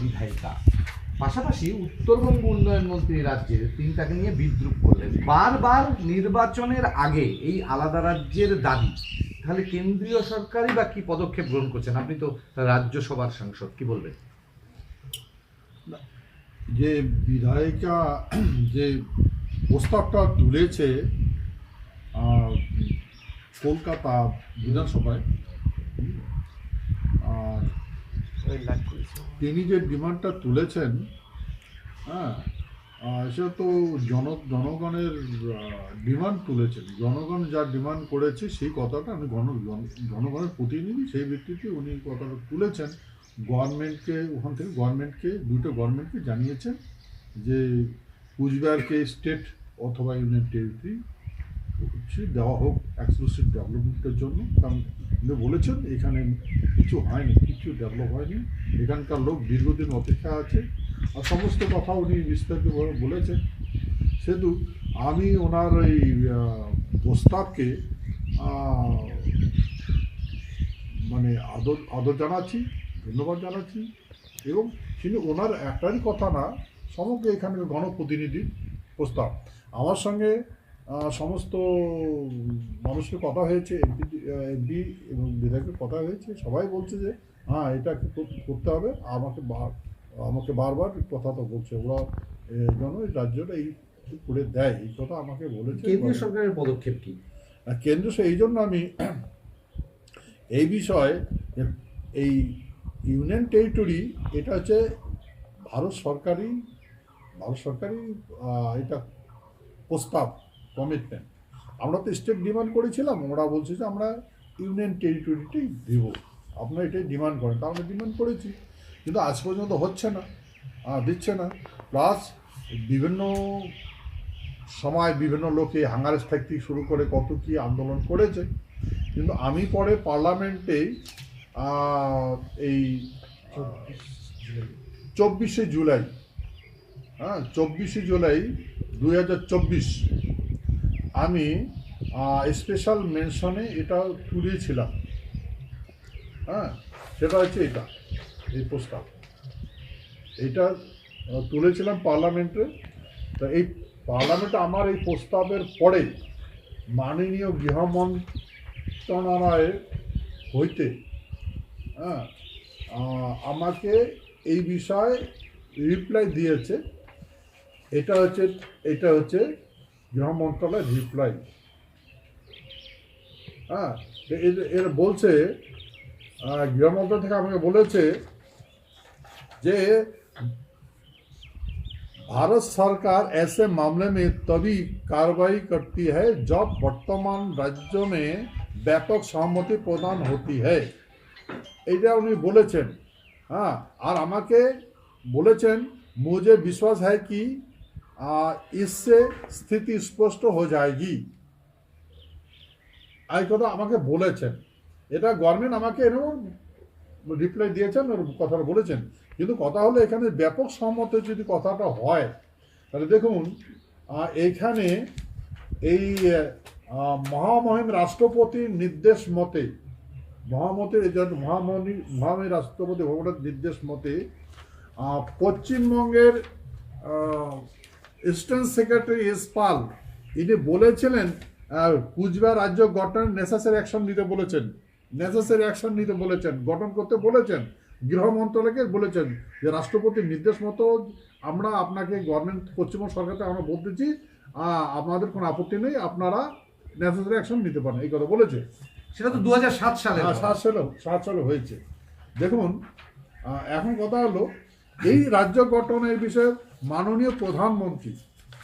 বিধায়িকা। পাশাপাশি উত্তরবঙ্গ উন্নয়ন মন্ত্রী রাজ্যের তিনি তাকে নিয়ে বিদ্রুপ করলেন। বারবার নির্বাচনের আগে এই আলাদা রাজ্যের দাবি। তাহলে কেন্দ্রীয় সরকারই বা কি পদক্ষেপ গ্রহণ করছেন? আপনি তো রাজ্যসভার সাংসদ, কি বলবেন? যে বিধায়িকা যে প্রস্তাবটা তুলেছে কলকাতা বিধানসভায় তিনি যে ডিমান্ডটা তুলেছেন হ্যাঁ সেটা তো জন, জনগণের ডিমান্ড তুলেছেন। জনগণ যা ডিমান্ড করেছে সেই কথাটা আমি জন- জনগণের প্রতিনিধি সেই ভিত্তিতে উনি কথাটা তুলেছেন। গভর্নমেন্টকে, ওখান থেকে গভর্নমেন্টকে, দুটো গভর্নমেন্টকে জানিয়েছেন যে কুচবিহারকে স্টেট অথবা ইউনিয়ন টেরিটরি হচ্ছে দেওয়া হোক এক্সক্লুসিভ ডেভেলপমেন্টের জন্য। কারণ উনি বলেছেন এখানে কিছু হয়নি, কিছু ডেভেলপ হয়নি। এখানকার লোক দীর্ঘদিন অপেক্ষা আছে। আর সমস্ত কথা উনি বিস্তারিতভাবে বলেছেন। সেহেতু আমি ওনার এই প্রস্তাবকে মানে আদর আদর জানাচ্ছি, ধন্যবাদ জানাচ্ছি। এবং কিন্তু ওনার একটাই কথা না, সমগ্র এখানকার গণপ্রতিনিধি প্রস্তাব। আমার সঙ্গে সমস্ত মানুষের কথা হয়েছে এমপি এমপি এবং বিধায়কের কথা হয়েছে। সবাই বলছে যে হ্যাঁ এটা কর- করতে হবে? আমাকে বার- আমাকে বারবার কথাটা বলছে। ওরা জন্য এই রাজ্যটা এই করে দেয়। এই কথা আমাকে বলেছে। কেন্দ্রীয় সরকারের পদক্ষেপ কি? আর কেন্দ্র সে- এই জন্য আমি এই বিষয়ে এই ইউনিয়ন টেরিটরি এটা হচ্ছে ভারত সরকারি ভারত সরকারি এটা প্রস্তাব কমিটমেন্ট আমরা তো স্টেট ডিমান্ড করেছিলাম, ওরা বলছে যে আমরা ইউনিয়ন টেরিটরিটাই দেবো। আপনারা এটাই ডিমান্ড করেন, তা আমরা ডিমান্ড করেছি। কিন্তু আজ পর্যন্ত হচ্ছে না দিচ্ছে না। প্লাস বিভিন্ন সময় বিভিন্ন লোকে হাঙ্গার স্ট্রাইক থেকে শুরু করে কত কি আন্দোলন করেছে। কিন্তু আমি পরে পার্লামেন্টে এই চব্বিশে জুলাই হ্যাঁ চব্বিশে জুলাই দুই হাজার চব্বিশ আমি স্পেশাল মেনশনে এটা তুলেছিলাম। হ্যাঁ সেটা হচ্ছে এটা, এই প্রস্তাব এটা তুলেছিলাম পার্লামেন্টে তা এই পার্লামেন্টে আমার এই প্রস্তাবের পরে মাননীয় গৃহ মন্ত্রণালয় হইতে হ্যাঁ আমাকে এই বিষয়ে রিপ্লাই দিয়েছে। এটা হচ্ছে এটা হচ্ছে গৃহ মন্ত্রণালয়ের রিপ্লাই হ্যাঁ তো এর- এর বলছে আহ, গৃহ মন্ত্রণালয় থেকে আমাকে বলেছে যে भारत सरकार ऐसे मामले में तभी कार्रवाई करती है जब वर्तमान राज्यों में ব্যাপক সহমতি প্রদান হতি है এটা উনি বলেছেন হ্যাঁ আর আমাকে বলেছেন मुझे विश्वास है कि आ, इससे स्थिति स्पष्ट हो जाएगी এই কথা আমাকে বলেছেন এটা গভর্নমেন্ট আমাকে এরকম রিপ্লাই দিয়েছেন ওর কথাটা বলেছেন কিন্তু কথা হলো এখানে ব্যাপক সম্মতে যদি কথাটা হয় তাহলে দেখুন আহ, এইখানে এই আহ, মহামহিম রাষ্ট্রপতির নির্দেশ মতে মহামতির এই যে মহামণি মহামহিম রাষ্ট্রপতি ভবনের নির্দেশ মতে আহ, পশ্চিমবঙ্গের ইস্টার্ন সেক্রেটারি এস পাল ইনি বলেছিলেন কুচবিহার রাজ্য গঠন নেসেসারি অ্যাকশন নিতে বলেছেন। নেসেসারি অ্যাকশন নিতে বলেছেন গঠন করতে বলেছেন গৃহ মন্ত্রণালয়কে বলেছেন যে রাষ্ট্রপতির নির্দেশ মতো আমরা আপনাকে গভর্নমেন্ট পশ্চিমবঙ্গ সরকারকে আমরা বলতেছি আপনাদের কোনো আপত্তি নেই আপনারা নেসেসারি অ্যাকশন নিতে পারেন এই কথা বলেছে। সেটা তো দু সাত সালে হ্যাঁ, সাত সালে সাত সালে হয়েছে। দেখুন এখন কথা হলো এই রাজ্য গঠনের বিষয়ে মাননীয় প্রধানমন্ত্রী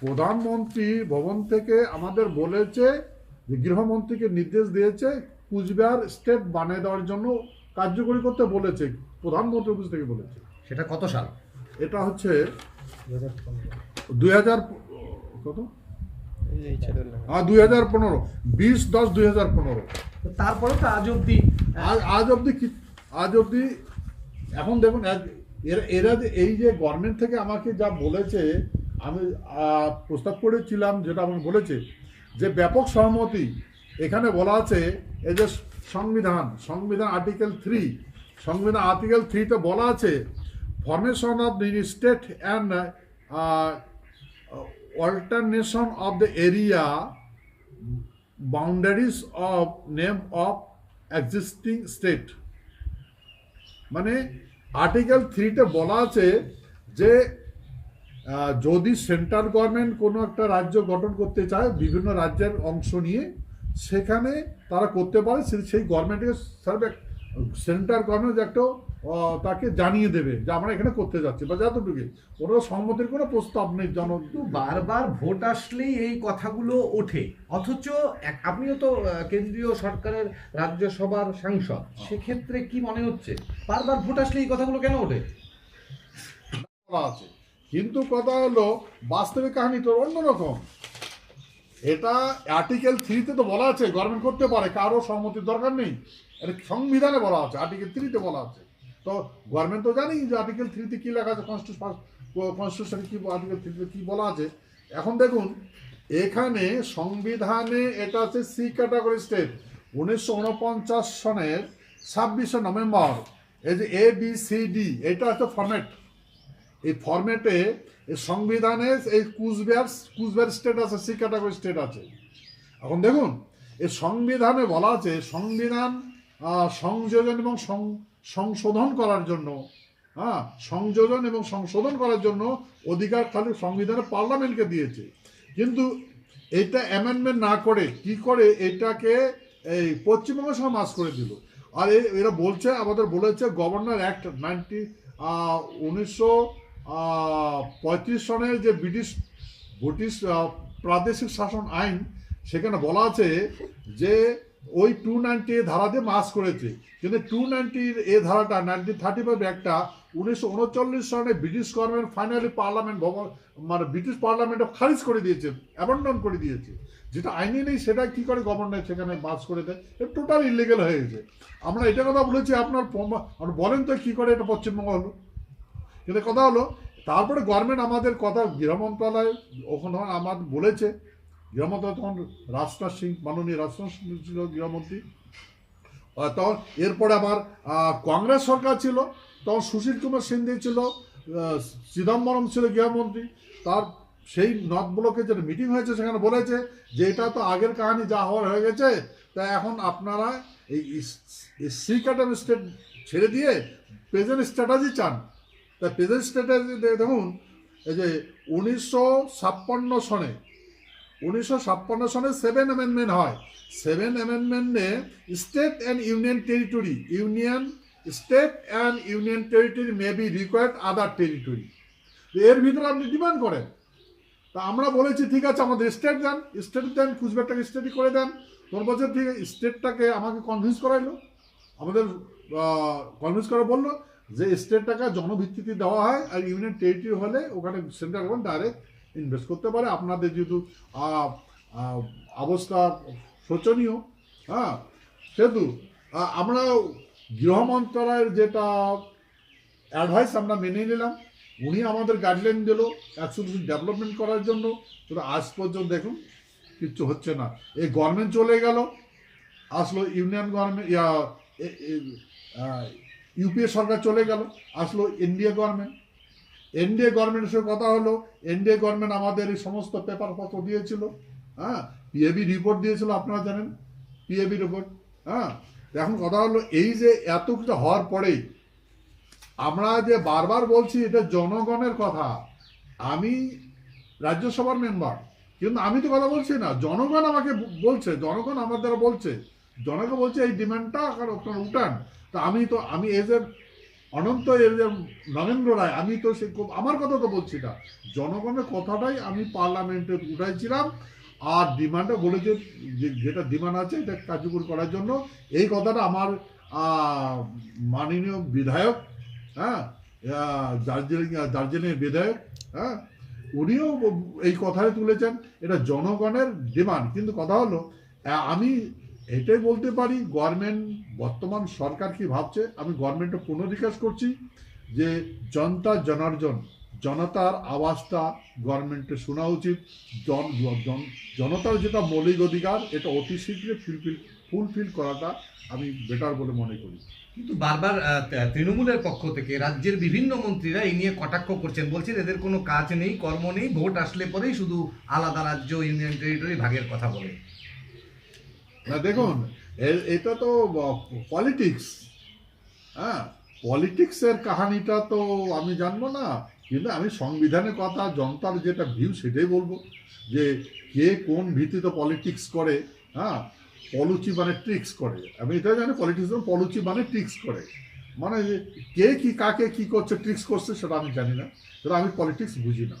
প্রধানমন্ত্রী ভবন থেকে আমাদের বলেছে যে গৃহমন্ত্রীকে নির্দেশ দিয়েছে কুচবিহার স্টেট বানিয়ে দেওয়ার জন্য কার্যকরী করতে বলেছে প্রধানমন্ত্রী অফিস থেকে বলেছে। সেটা কত সাল? এটা হচ্ছে দুই হাজার কত? দুই হাজার পনেরো বিশ দশ দুই হাজার পনেরো। তো তারপরে তো আজ অব্দি আজ আজ অবধি আজ অবধি এখন দেখুন এক- এরা যে এই যে গভর্নমেন্ট থেকে আমাকে যা বলেছে আমি প্রস্তাব করেছিলাম যেটা আমাকে বলেছে যে ব্যাপক সহমতি। এখানে বলা আছে এই যে সংবিধান সংবিধান আর্টিকেল থ্রি সংবিধান আর্টিকেল থ্রিতে বলা আছে formation the state and uh, uh, alternation of the area boundaries of name of existing মানে আর্টিকেল থ্রিতে বলা আছে যে যদি সেন্ট্রাল গভর্নমেন্ট কোনো একটা রাজ্য গঠন করতে চায়, বিভিন্ন রাজ্যের অংশ নিয়ে, সেখানে তারা করতে পারে সেই গভর্নমেন্টকে সার্ভে সেন্ট্রাল গভর্নমেন্ট একটা তাকে জানিয়ে দেবে যে আমরা এখানে করতে যাচ্ছি। বা যতটুকু ওরা সম্মতির কোনো প্রস্তাব নেই জন বারবার ভোট আসলেই এই কথাগুলো ওঠে। অথচ আপনিও তো কেন্দ্রীয় সরকারের রাজ্যসভার সাংসদ। সেক্ষেত্রে কি মনে হচ্ছে? বারবার ভোট আসলে এই কথাগুলো কেন ওঠে? আছে। কিন্তু কথা হলো বাস্তবিক কাহিনী তো অন্যরকম। এটা আর্টিকেল থ্রিতে তো বলা আছে গভর্নমেন্ট করতে পারে কারও সম্মতির দরকার নেই। এটা সংবিধানে বলা আছে আর্টিকেল থ্রিতে বলা আছে। তো গভর্নমেন্ট তো জানি যে আর্টিকেল থ্রিতে কী লেখা আছে কনস্টিটিউশনে কী আর্টিকেল থ্রিতে কী বলা আছে। এখন দেখুন, এখানে সংবিধানে এটা আছে সি ক্যাটাগরি স্টেট উনিশশো উনপঞ্চাশ সনের ছাব্বিশে নভেম্বর, এই যে এ বি সি ডি এটা হচ্ছে ফরম্যাট এই ফরম্যাটে এই সংবিধানে এই কুচবিহার কুচবিহার স্টেট আছে সি ক্যাটাগরি স্টেট আছে। এখন দেখুন, এই সংবিধানে বলা আছে, সংবিধান সংযোজন এবং সংশোধন করার জন্য হ্যাঁ সংযোজন এবং সংশোধন করার জন্য অধিকার খালি সংবিধানে পার্লামেন্টকে দিয়েছে। কিন্তু এটা অ্যামেন্ডমেন্ট না করে কি করে এটাকে এই পশ্চিমবঙ্গ সহ মাস করে দিল? আর এরা বলছে, আমাদের বলেছে গভর্নর অ্যাক্ট নাইনটি উনিশশো পঁয়ত্রিশ সনের যে ব্রিটিশ ব্রিটিশ প্রাদেশিক শাসন আইন, সেখানে বলা আছে যে ওই টু নাইনটি এ ধারা দিয়ে মাস করেছে। কিন্তু টু নাইনটির এ ধারাটা নাইনটিন থার্টি ফাইভ একটা, উনিশশো উনচল্লিশ সনে ব্রিটিশ গভর্নমেন্ট ফাইনালি পার্লামেন্ট ভবন মানে ব্রিটিশ পার্লামেন্টে খারিজ করে দিয়েছে অ্যাবান্ডন করে দিয়েছে। যেটা আইনে নেই সেটা কি করে গভর্নর সেখানে মাস করে দেয়? এটা টোটাল ইলিগেল হয়ে গেছে। আমরা এটা কথা বলেছি, আপনার বলেন তো কী করে এটা পশ্চিমবঙ্গ হলো? কিন্তু কথা হলো, তারপরে গভর্নমেন্ট আমাদের কথা গৃহ মন্ত্রণালয় ওখানে আমাদের বলেছে গৃহমন্ত্রণালয় তখন রাজনাথ সিং, মাননীয় রাজনাথ সিং ছিল গৃহমন্ত্রী। তখন এরপরে আবার কংগ্রেস সরকার ছিল, তখন সুশীল কুমার সিন্ধে ছিল চিদম্বরম ছিল গৃহমন্ত্রী। তার সেই নর্থ ব্লকে মিটিং হয়েছে, সেখানে বলেছে যে এটা তো আগের কাহিনী যা হওয়ার হয়ে গেছে, তা এখন আপনারা এই সি ক্যাটার স্টেট ছেড়ে দিয়ে প্রেজেন্ট স্ট্র্যাটাজি চান। তা প্রেজেন্ট স্ট্র্যাটাজি দেখুন, এই যে উনিশশো ছাপ্পান্ন সনে উনিশশো ছাপ্পান্ন সনে সেভেন অ্যামেন্ডমেন্ট হয়। Seven অ্যামেন্ডমেন্টে state and union territory, union, state and union territory may be required other territory এর ভিতরে আপনি ডিমান্ড করেন। তা আমরা বলেছি, ঠিক আছে, আমাদের স্টেট দেন। স্টেট দেন, কুচবিহারটাকে স্টেটই করে দেন। তোর বছর ঠিক স্টেটটাকে আমাকে কনভিন্স করাইলো। আমাদের কনভিন্স করে বলল যে স্টেটটাকে জনভিত্তিতে দেওয়া হয় আর ইউনিয়ন টেরিটরি হলে ওখানে সেন্ট্রাল গভর্নমেন্ট ডাইরেক্ট ইনভেস্ট করতে পারে। আপনাদের যেহেতু অবস্থা শোচনীয় হ্যাঁ সেহেতু আমরা গৃহ মন্ত্রণালয়ের যেটা অ্যাডভাইস আমরা মেনে নিলাম, উনি আমাদের গাইডলাইন দিল অ্যাকচুয়ালি ডেভেলপমেন্ট করার জন্য। কিন্তু আজ পর্যন্ত দেখুন, কিচ্ছু হচ্ছে না। এই গভর্নমেন্ট চলে গেল, আসলো ইউনিয়ন গভর্নমেন্ট ইউপিএ সরকার চলে গেল, আসলো এনডিএ গভর্নমেন্ট এনডিএ গভর্নমেন্টের সঙ্গে কথা হলো। এনডিএ গভর্নমেন্ট আমাদের এই সমস্ত পেপারপত্র দিয়েছিল। হ্যাঁ? পিএবি রিপোর্ট দিয়েছিল, আপনারা জানেন? পিএবি রিপোর্ট হ্যাঁ? এখন কথা হলো, এই যে এত কিছু হওয়ার পরেই আমরা যে বারবার বলছি, এটা জনগণের কথা। আমি রাজ্যসভার মেম্বার কিন্তু আমি তো কথা বলছি না। জনগণ আমাকে বলছে, জনগণ আমার দ্বারা বলছে। জনগণ বলছে, এই ডিমান্ডটা আপনারা উঠান। তা আমি তো, আমি এজ এ অনন্ত নরেন্দ্র রায়, আমি তো সে আমার কথা তো বলছি না। জনগণের কথাটাই আমি পার্লামেন্টে উঠাইছিলাম আর ডিমান্ডটা বলেছে যেটা ডিমান্ড আছে এটা কার্যকর করার জন্য। এই কথাটা আমার মাননীয় বিধায়ক হ্যাঁ দার্জিলিং দার্জিলিংয়ের বিধায়ক হ্যাঁ উনিও এই কথাই তুলেছেন। এটা জনগণের ডিমান্ড। কিন্তু কথা হলো আমি এটাই বলতে পারি গভর্নমেন্ট বর্তমান সরকার কি ভাবছে? আমি গভর্নমেন্টে পুনর্বিকাশ করছি যে জনতা জনার্জন জনতার আওয়াজটা গভর্নমেন্টের শোনা উচিত। জন, জন- জনতার যেটা মৌলিক অধিকার, এটা অতি শীঘ্রই ফুলফিল ফুলফিল করাটা আমি বেটার বলে মনে করি। কিন্তু বারবার তৃণমূলের পক্ষ থেকে রাজ্যের বিভিন্ন মন্ত্রীরা এই নিয়ে কটাক্ষ করছেন। বলছেন, এদের কোনো কাজ নেই, কর্ম নেই, ভোট আসলে পরেই শুধু আলাদা রাজ্য ইউনিয়ন টেরিটরি ভাগের কথা বলে। না, দেখুন এটা তো পলিটিক্স হ্যাঁ পলিটিক্সের কাহানিটা তো আমি জানব না, কিন্তু আমি সংবিধানের কথা, জনতার যেটা ভিউ সেটাই বলব, যে কে কোন ভিত্তিতে পলিটিক্স করে হ্যাঁ পলুচি মানে ট্রিক্স করে। আমি এটা জানি পলিটিক্স পলুচি মানে ট্রিক্স করে। মানে কে কি, কাকে কি করছে ট্রিক্স করছে, সেটা আমি জানি না, সেটা আমি পলিটিক্স বুঝি না।